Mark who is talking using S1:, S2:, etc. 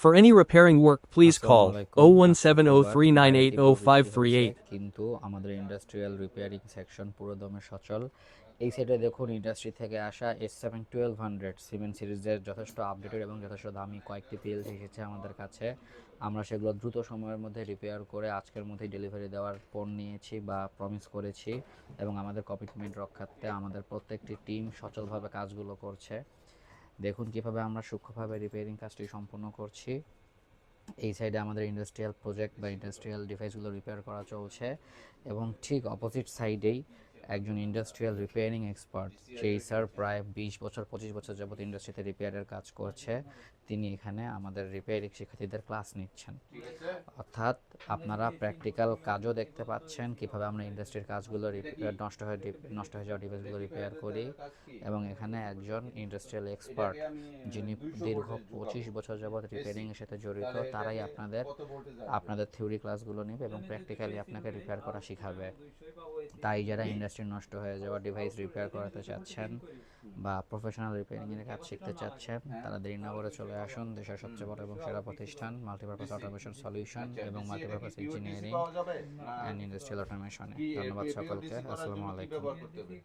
S1: For any repairing work, please call
S2: আসসালামু আলাইকুম।
S1: 01703980538.
S2: কিন্তু আমাদের ইন্ডাস্ট্রিয়াল রিপেয়ারিং সেকশন পুরো দমে সচল এই সাইডে দেখুন ইন্ডাস্ট্রি থেকে আসা S seven twelve hundred cement সিরিজের যথেষ্ট আপডেটেড এবং যথেষ্ট দামি কয়েকটি পিএলসি এসেছে আমাদের কাছে আমরা সেগুলো দ্রুত সময়ের মধ্যে রিপেয়ার করে আজকের মধ্যেই ডেলিভারি দেওয়ার পণ নিয়েছি বা প্রমিস করেছি এবং আমাদের কমিটমেন্ট রক্ষার্থে আমাদের প্রত্যেকটি টিম সচলভাবে কাজগুলো করছে দেখুন কীভাবে আমরা সূক্ষ্মভাবে রিপেয়ারিং কাজটি সম্পূর্ণ করছি। এই সাইডে আমাদের ইন্ডাস্ট্রিয়াল প্রজেক্ট বা ইন্ডাস্ট্রিয়াল ডিভাইসগুলো রিপেয়ার করা চলছে এবং ঠিক অপোজিট সাইডেই একজন ইন্ডাস্ট্রিয়াল রিপেয়ারিং এক্সপার্ট যেই স্যার প্রায় বিশ বছর, পঁচিশ বছর যাবত ইন্ডাস্ট্রিতে রিপেয়ারের কাজ করছে, তিনি এখানে আমাদের রিপেয়ারিং শিক্ষার্থীদের ক্লাস নিচ্ছেন। অর্থাৎ আপনারা প্র্যাকটিক্যাল কাজও দেখতে পাচ্ছেন, কীভাবে আমরা ইন্ডাস্ট্রির কাজগুলো রিপেয়ার নষ্ট হয়ে নষ্ট হয়ে যাওয়া ডিভাইসগুলো রিপেয়ার করি এবং এখানে একজন ইন্ডাস্ট্রিয়াল এক্সপার্ট যিনি দীর্ঘ পঁচিশ বছর যাবৎ রিপেয়ারিং এর সাথে জড়িত, তারাই আপনাদের আপনাদের থিওরি ক্লাসগুলো নেবে এবং প্র্যাকটিক্যালি আপনাকে রিপেয়ার করা শিখাবে। তাই যারা ইন্ডাস্ট্রি নষ্ট হয়ে যাওয়া ডিভাইস রিপেয়ার করাতে চাচ্ছেন বা প্রফেশনাল রিপেয়ারিং এর কাজ শিখতে চাচ্ছেন, তারা দেরি না করে চলে আসুন। দেশের সবচেয়ে বড় এবং সেরা প্রতিষ্ঠান মাল্টিপারপাস অটোমেশন সলিউশন এবং মাল্টিপারপাস ইঞ্জিনিয়ারিং অ্যান্ড ইন্ডাস্ট্রিয়াল অটোমেশনে ধন্যবাদ সকলকে। আসসালামু আলাইকুম।